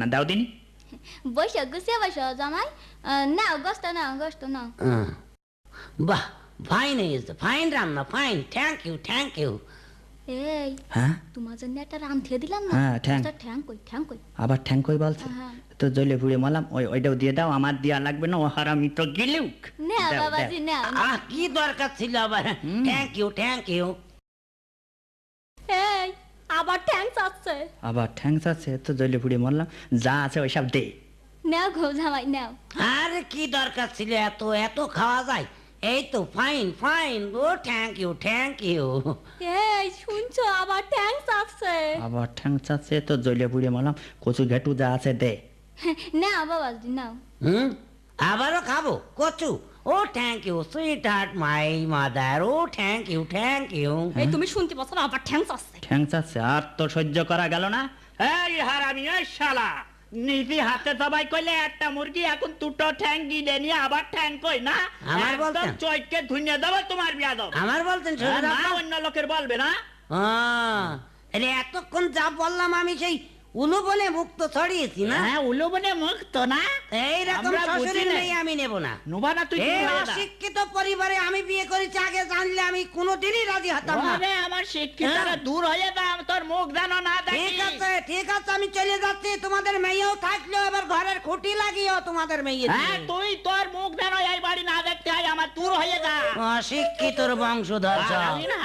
না দাও দিনি বসে গুছিয়ে বসো জামাই আহ, নাও গোস্ত নাও গোস্ত নাও হুম। বাহ ফাইন হয়েছে ফাইন রান্না fine thank you thank you এই হ্যাঁ তোমার জন্য একটা রাঁধতে দিলাম না হ্যাঁ, ঠ্যাং। একটা ঠ্যাং কই ঠ্যাং কই আবার ঠ্যাং কই বলছে হ্যাঁ। তো জ্বলে পুড়ে মালাম ওই ওইটাও দিয়ে দাও আমার দেওয়া লাগবে না ও হারামি তো গিলুক নাও দাও, বাবাজি নাও আহ কি দরকার ছিল আবার হুম। থ্যাংক ইউ থ্যাংক ইউ এই আবার ঠ্যাং চাচ্ছে আবার ঠ্যাং আছে তো জ্বলে পুড়ে মারলাম। যা আছে ওইসব দে। নাও গো জামাই নাও। আরে কি দরকার ছিল এত এত খাওয়া যায়? এই তো ফাইন ফাইন ও থ্যাংক ইউ থ্যাংক ইউ এই শুনছো আবার ঠ্যাং চাচ্ছে আবার ঠ্যাং আছে তো জ্বলে পুড়ে মারলাম। কচু ঘেটু যা আছে দে। নাও বাবাজি নাও। হুম? আবারও খাব? কচু? ও thank you sweetheart my mother O thank you thank you এই তুমি শুনতে পাচ্ছ না আবার আর তো সহ্য করা গেল না। এই হারামি এই শালা। নিজি হাতে সবাই কইলে একটা মুরগি এখন দুটো ঠ্যাং গিলে নিয়ে আবার ঠ্যাং কই না? আমার বলতেন। ধুইয়ে দেবো তোমার বিয়া দাও আমার বলতেন না অন্য লোকের বলবে না? আরে এতক্ষণ যা বললাম আমি সেই উলুবনে মুক্ত ছড়িয়েছি না? হ্যাঁ উলুবনে মুক্ত না? এইরকম আমরা শ্বশুরের বুঝি মেয়ে আমি নেব না। নোবা না তুই এই। অশিক্ষিত পরিবারে আমি বিয়ে করেছি আগে জানলে আমি কোনোদিনই রাজি হতাম না। ওরে আমার শিক্ষিতরা হ্যাঁ। দূর হয়ে আমি তোর মুখ যেন না দেখি। ঠিক আছে ঠিক আছে আমি চলে যাচ্ছি তোমাদের মেয়েও থাকল এবার ঘরের খুঁটি লাগিও তোমাদের মেয়ে হ্যাঁ তুই তোর মুখ যেন এই বাড়ি না দেখতে হয় আমার দূর হয়ে যা। অশিক্ষিতর বংশধর। আমি না